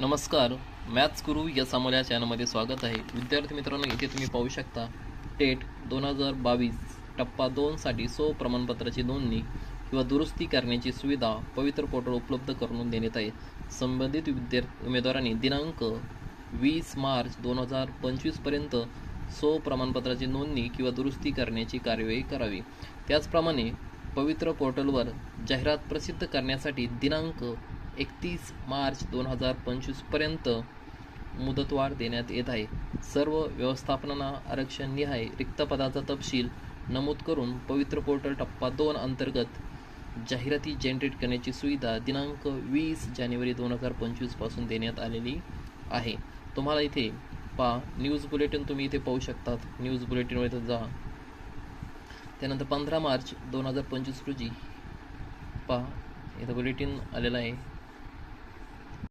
नमस्कार मॅथ्स गुरु या सामोल्या चॅनलमध्ये स्वागत आहे. विद्यार्थी मित्रांनो इथे तुम्ही पाहू शकता टेट दोन हजार बावीस टप्पा दोनसाठी सो प्रमाणपत्राची नोंदणी किंवा दुरुस्ती करण्याची सुविधा पवित्र पोर्टल उपलब्ध करून देण्यात आहे. संबंधित विद्यार्थी उमेदवारांनी दिनांक वीस मार्च दोन हजार पंचवीसपर्यंत सो प्रमाणपत्राची नोंदणी किंवा दुरुस्ती करण्याची कार्यवाही करावी. त्याचप्रमाणे पवित्र पोर्टलवर जाहिरात प्रसिद्ध करण्यासाठी दिनांक एकतीस मार्च दोन हजार पंचवीसपर्यंत मुदतवाढ देण्यात येत आहे. सर्व व्यवस्थापनांना आरक्षण निहाय. रिक्त पदाचा तपशील नमूद करून पवित्र पोर्टल टप्पा दोन अंतर्गत जाहिराती जनरेट करण्याची सुविधा दिनांक वीस जानेवारी दोन हजार पंचवीसपासून देण्यात आलेली आहे. तुम्हाला इथे पहा न्यूज बुलेटिन तुम्ही इथे पाहू शकतात. न्यूज बुलेटिनवर इथं जा. त्यानंतर पंधरा मार्च दोन हजार पंचवीस रोजी पहा इथं बुलेटिन आलेलं आहे.